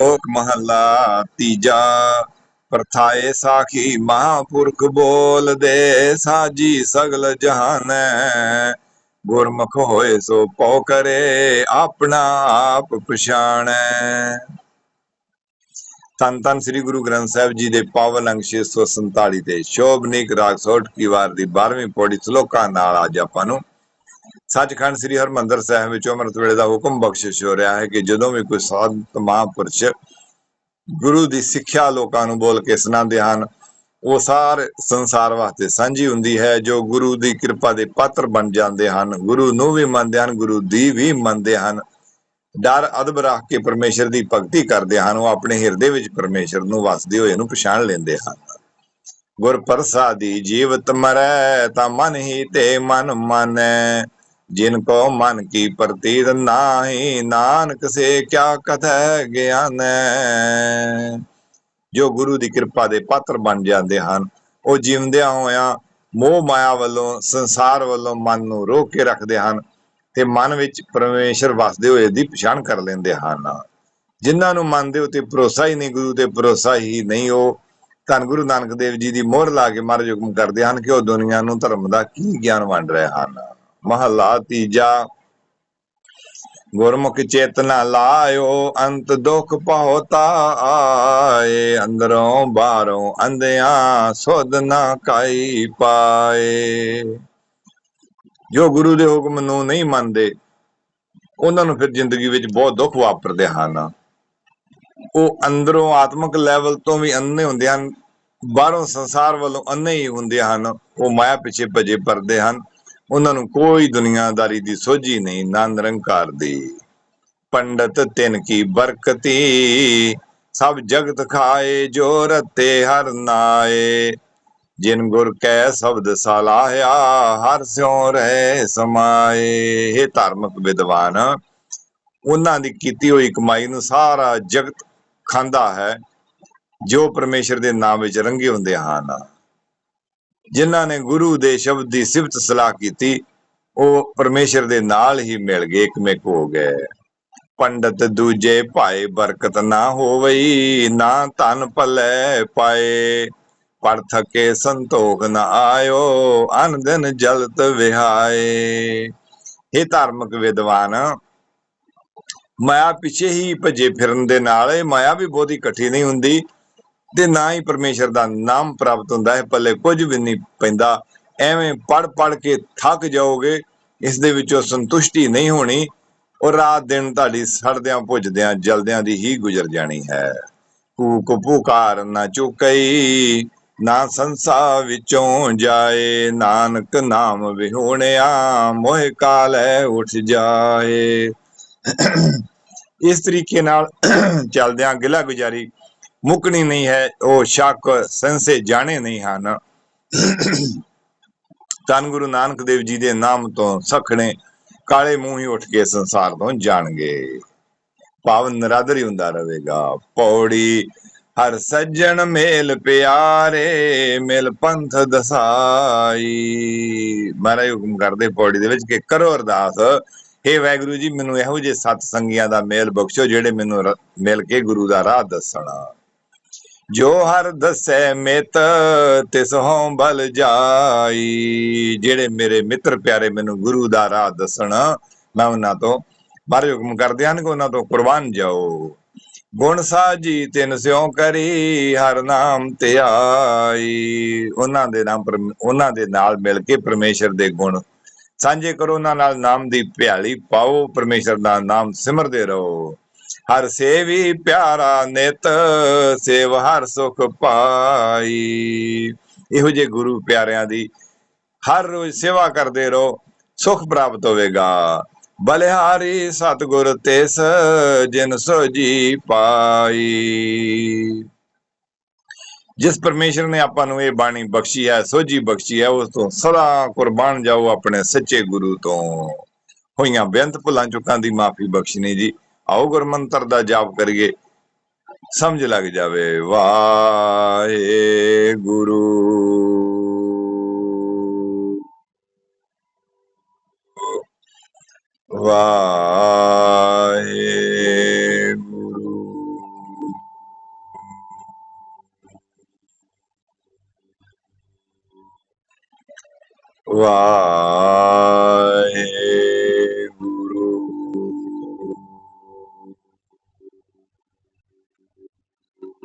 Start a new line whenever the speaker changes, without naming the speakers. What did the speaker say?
ਲੋਕ ਮਹੱਲਾ ਤੀਜਾ ਪ੍ਰਥਾਏ ਸਾਖੀ ਮਹਾਪੁਰਖ ਬੋਲਦੇ ਸਾਜੀ ਸਗਲ ਜਹਾਨੈ ਗੁਰਮੁਖ ਹੋਏ ਸੋ ਪਉ ਕਰੇ ਆਪਣਾ ਆਪ ਪਛਾਣੈ ਤਨ ਤਨ ਸ੍ਰੀ ਗੁਰੂ ਗ੍ਰੰਥ ਸਾਹਿਬ ਜੀ ਦੇ ਪਾਵਨ ਅੰਗ 647 ਤੇ ਸ਼ੋਭਨੀਕ ਰਾਗ ਸੋਟ ਕੀ ਵਾਰ ਦੀ 12ਵੀਂ ਪੌੜੀ ਸ਼ਲੋਕਾਂ ਨਾਲ ਅੱਜ ਆਪਾਂ ਨੂੰ ਸੱਚਖੰਡ ਸ੍ਰੀ ਹਰਮੰਦਰ ਸਾਹਿਬ ਵਿੱਚ ਅੰਮ੍ਰਿਤ ਵੇਲੇ ਦਾ ਹੁਕਮ ਬਖਸ਼ਿਸ਼ ਹੋ ਰਿਹਾ ਹੈ ਕਿ ਜਦੋਂ ਵੀ ਕੋਈ ਸੰਤ ਮਹਾਂਪੁਰਸ਼ ਗੁਰੂ ਦੀ ਸਿੱਖਿਆ ਲੋਕਾਂ ਨੂੰ ਬੋਲ ਕੇ ਸੁਣਾਉਂਦੇ ਹਨ, ਉਹ ਸਾਰੇ ਸੰਸਾਰ ਵਾਸਤੇ ਸਾਂਝੀ ਹੁੰਦੀ ਹੈ, ਜੋ ਗੁਰੂ ਦੀ ਕਿਰਪਾ ਦੇ ਪਾਤਰ ਬਣ ਜਾਂਦੇ ਹਨ। ਗੁਰੂ ਨੂੰ ਵੀ ਮੰਨਦੇ ਹਨ, ਗੁਰੂ ਦੀ ਵੀ ਮੰਨਦੇ ਹਨ। ਡਰ, ਅਦਬ ਰੱਖ ਕੇ ਪਰਮੇਸ਼ਰ ਦੀ ਭਗਤੀ ਕਰਦੇ ਹਨ, ਉਹ ਆਪਣੇ ਹਿਰਦੇ ਵਿੱਚ ਪਰਮੇਸ਼ਰ ਨੂੰ ਵਸਦੇ ਹੋਏ ਨੂੰ ਪਛਾਣ ਲੈਂਦੇ ਹਨ। ਗੁਰ ਪ੍ਰਸਾਦੀ ਜੀਵਤ ਮਰੈ, ਤਾਂ ਮਨ ਹੀ ਤੇ ਮਨ ਮਾਨੈ। ਜਿਨ ਕੋ ਮਨ ਕੀ ਪ੍ਰਤੀਤ ਨਾਹੀ, ਨਾਨਕ ਸੇ ਕਿਆ ਕਥੈ ਗਿਆਨੈ ਜੋ ਗੁਰੂ ਦੀ ਕਿਰਪਾ ਦੇ ਪਾਤਰ ਬਣ ਜਾਂਦੇ ਹਨ, ਉਹ ਜਿਉਂਦਿਆਂ ਹੋਇਆਂ ਮੋਹ ਮਾਇਆ ਵੱਲੋਂ, ਸੰਸਾਰ ਵੱਲੋਂ ਮਨ ਨੂੰ ਰੋਕ ਕੇ ਰੱਖਦੇ ਹਨ ਤੇ ਮਨ ਵਿੱਚ ਪਰਮੇਸ਼ਰ ਵਸਦੇ ਹੋਏ ਦੀ ਪਛਾਣ ਕਰ ਲੈਂਦੇ ਹਨ। ਜਿਨ੍ਹਾਂ ਨੂੰ ਮਨ ਦੇ ਤੇ ਭਰੋਸਾ ਹੀ ਨਹੀਂ, ਗੁਰੂ ਤੇ ਭਰੋਸਾ ਹੀ ਨਹੀਂ, ਉਹ ਧੰਨ ਗੁਰੂ ਨਾਨਕ ਦੇਵ ਜੀ ਦੀ ਮੋਹਰ ਲਾ ਕੇ ਮਹਾਰਾਜ ਹੁਕਮ ਕਰਦੇ ਹਨ ਕਿ ਉਹ ਦੁਨੀਆ ਨੂੰ ਧਰਮ ਦਾ ਕੀ ਗਿਆਨ ਵੰਡ ਰਹੇ ਹਨ। ਮਹਲਾ ਤੀਜਾ। ਗੁਰਮੁਖ ਚੇਤਨਾ ਲਾਇਓ, ਅੰਤ ਦੁਖ ਪਹੁਤਾ ਆਏ ਅੰਦਰੋਂ ਬਾਹਰੋਂ ਅੰਧਿਆਂ ਸੁਧ ਨਾ ਕਾਈ ਪਾਏ। ਜੋ ਗੁਰੂ ਦੇ ਹੁਕਮ ਨੂੰ ਨਹੀਂ ਮੰਨਦੇ, ਉਹਨਾਂ ਨੂੰ ਫਿਰ ਜ਼ਿੰਦਗੀ ਵਿੱਚ ਬਹੁਤ ਦੁੱਖ ਵਾਪਰਦੇ ਹਨ। ਉਹ ਅੰਦਰੋਂ ਆਤਮਿਕ ਲੈਵਲ ਤੋਂ ਵੀ ਅੰਨੇ ਹੁੰਦੇ ਹਨ, ਬਾਹਰੋਂ ਸੰਸਾਰ ਵੱਲੋਂ ਅੰਨੇ ਹੀ ਹੁੰਦੇ ਹਨ। ਉਹ ਮਾਇਆ ਪਿੱਛੇ ਭਜੇ ਪਰਦੇ ਹਨ। ਉਹਨਾਂ ਨੂੰ ਕੋਈ ਦੁਨੀਆਦਾਰੀ ਦੀ ਸੋਝੀ ਨਹੀਂ, ਨਾ ਨਿਰੰਕਾਰ ਦੀ। ਪੰਡਤ ਤਿਨ ਕੀ ਬਰਕਤੀ, ਸਭ ਜਗਤ ਖਾਏ ਜੋ ਰਤੇ ਹਰ ਨਾਏ। ਜਿਨ ਗੁਰ ਕੈ ਸ਼ਬਦ ਸਲਾਹਿਆ, ਹਰ ਸਿਉ ਰਹਿ ਸਮਾਏ। ਇਹ ਧਾਰਮਿਕ ਵਿਦਵਾਨ, ਉਹਨਾਂ ਦੀ ਕੀਤੀ ਹੋਈ ਕਮਾਈ ਨੂੰ ਸਾਰਾ ਜਗਤ ਖਾਂਦਾ ਹੈ, ਜੋ ਪਰਮੇਸ਼ਰ ਦੇ ਨਾਮ ਵਿੱਚ ਰੰਗੇ ਹੁੰਦੇ ਹਨ। ਜਿਨ੍ਹਾਂ ਨੇ ਗੁਰੂ ਦੇ ਸ਼ਬਦ ਦੀ ਸਿਫਤ ਸਲਾਹ ਕੀਤੀ, ਉਹ ਪਰਮੇਸ਼ਰ ਦੇ ਨਾਲ ਹੀ ਮਿਲ ਗਏ, ਇਕਮਿਕ ਹੋ ਗਏ। ਪੰਡਤ ਦੂਜੇ ਭਾਏ, ਬਰਕਤ ਨਾ ਹੋਵਈ, ਨਾ ਧਨ ਭਲੇ ਪਾਏ। ਪੜ ਥਕੇ ਸੰਤੋਖ ਨ ਆਇਓ ਅਨ ਦਿਨ ਜਲਤ ਵਿਹਾਏ। ਇਹ ਧਾਰਮਿਕ ਵਿਦਵਾਨ, ਮਾਇਆ ਪਿੱਛੇ ਹੀ ਭਜੇ ਫਿਰਨ ਦੇ ਨਾਲ ਇਹ ਮਾਇਆ ਵੀ ਬਹੁਤੀ ਇਕੱਠੀ ਨਹੀਂ ਹੁੰਦੀ। ਤੇ ਨਾ ਹੀ ਪਰਮੇਸ਼ਰ ਦਾ ਨਾਮ ਪ੍ਰਾਪਤ ਹੁੰਦਾ ਹੈ, ਪੱਲੇ ਕੁਝ ਵੀ ਨਹੀਂ ਪੈਂਦਾ। ਐਵੇਂ ਪੜ ਪੜ ਕੇ ਥੱਕ ਜਾਓਗੇ, ਇਸ ਦੇ ਵਿੱਚੋਂ ਸੰਤੁਸ਼ਟੀ ਨਹੀਂ ਹੋਣੀ ਔਰ ਰਾਤ ਦਿਨ ਤੁਹਾਡੀ ਸੜਦਿਆਂ, ਭੁੱਜਦਿਆਂ, ਜਲਦਿਆਂ ਦੀ ਹੀ ਗੁਜ਼ਰ ਜਾਣੀ ਹੈ। ਕੂਕ ਪੁਕਾਰ ਨਾ ਚੁਕਈ, ਨਾ ਸੰਸਾ ਵਿੱਚੋਂ ਜਾਏ, ਨਾਨਕ ਨਾਮ ਵਿਹੋਣਿਆ, ਮੋਹ ਕਾਲੈ ਉੱਠ ਜਾਏ। ਇਸ ਤਰੀਕੇ ਨਾਲ ਚੱਲਦਿਆਂ ਗਿਲਾ ਗੁਜ਼ਾਰੀ ਮੁਕਣੀ ਨਹੀਂ ਹੈ, ਉਹ ਸ਼ੱਕ ਸੰਸੇ ਜਾਣੇ ਨਹੀਂ ਹਨ। ਤਨ ਗੁਰੂ ਨਾਨਕ ਦੇਵ ਜੀ ਦੇ ਨਾਮ ਤੋਂ ਸਖਣੇ ਕਾਲੇ ਮੂੰਹ ਹੀ ਉੱਠ ਕੇ ਸੰਸਾਰ ਤੋਂ ਜਾਣਗੇ। ਪਾਵਨ ਨਰਾਦਰ ਹੀ ਹੁੰਦਾ ਰਹੇਗਾ। ਪੌੜੀ ਹਰ ਸੱਜਣ ਮੇਲ ਪਿਆਰੇ, ਮਿਲ ਪੰਥ ਦਸਾਈ। ਮਹਾਰਾਜ ਹੁਕਮ ਕਰਦੇ ਪੌੜੀ ਦੇ ਵਿੱਚ ਕਿ ਕਰੋ ਅਰਦਾਸ। ਹੇ ਵਾਹਿਗੁਰੂ ਜੀ, ਮੈਨੂੰ ਇਹੋ ਜਿਹੇ ਸਤ ਸੰਗੀਆਂ ਦਾ ਮੇਲ ਬਖਸ਼ੋ, ਜਿਹੜੇ ਮੈਨੂੰ ਮਿਲ ਕੇ ਗੁਰੂ ਦਾ ਰਾਹ ਦੱਸਣਾ। ਜੋ ਹਰ ਦਸੈ ਮਿਤ, ਤਿਸ ਹੋਂ ਬਲ ਜਾਈ। ਜਿਹੜੇ ਮੇਰੇ ਮਿੱਤਰ ਪਿਆਰੇ ਮੈਨੂੰ ਗੁਰੂ ਦਾ ਰਾਹ ਦੱਸਣ, ਮੈਂ ਉਹਨਾਂ ਤੋਂ ਬਾਰੇ ਹੁਕਮ ਕਰਦੇ ਹਨ ਕਿ ਉਹਨਾਂ ਤੋਂ ਕੁਰਬਾਨ ਜਾਓ। ਗੁਣ ਸਾਜੀ ਤਿਨ ਸਿਉ ਕਰੀ, ਹਰ ਨਾਮ ਤੇ ਆਈ। ਉਹਨਾਂ ਦੇ ਨਾਮ ਪਰਮ- ਉਹਨਾਂ ਦੇ ਨਾਲ ਮਿਲ ਕੇ ਪਰਮੇਸ਼ਰ ਦੇ ਗੁਣ। ਸਾਂਝੇ ਕਰੋ ਉਹਨਾਂ ਨਾਲ ਨਾਮ ਦੀ ਭਿਆਲੀ ਪਾਓ, ਪਰਮੇਸ਼ਰ ਦਾ ਨਾਮ ਸਿਮਰਦੇ ਰਹੋ। ਹਰ ਸੇਵੀ ਪਿਆਰਾ ਨਿਤ, ਸੇਵ ਹਰ ਸੁਖ ਪਾਈ। ਇਹੋ ਜੇ ਗੁਰੂ ਪਿਆਰਿਆਂ ਦੀ ਹਰ ਰੋਜ਼ ਸੇਵਾ ਕਰਦੇ ਰਹੋ, ਸੁਖ ਪ੍ਰਾਪਤ ਹੋਵੇਗਾ। ਬਲਿਹਾਰੀ ਸਤਿਗੁਰ ਤਿਸ, ਜਿਨ ਸੋਜੀ ਪਾਈ। ਜਿਸ ਪਰਮੇਸ਼ਰ ਨੇ ਆਪਾਂ ਨੂੰ ਇਹ ਬਾਣੀ ਬਖਸ਼ੀ ਹੈ ਸੋਜੀ ਬਖਸ਼ੀ ਹੈ, ਉਸ ਤੋਂ ਸਦਾ ਕੁਰਬਾਨ ਜਾਓ ਆਪਣੇ ਸੱਚੇ ਗੁਰੂ ਤੋਂ। ਹੋਈਆਂ ਬੇਅੰਤ ਭੁੱਲਾਂ, ਚੁੱਕਾਂ ਦੀ ਮਾਫੀ ਬਖਸ਼ਣੀ ਜੀ। ਆਓ ਗੁਰਮੰਤਰ ਦਾ ਜਾਪ ਕਰੀਏ ਸਮਝ ਲੱਗ ਜਾਵੇ। ਵਾਹਿਗੁਰੂ। ਵਾਹਿਗੁਰੂ। ਵਾਹਿਗੁਰੂ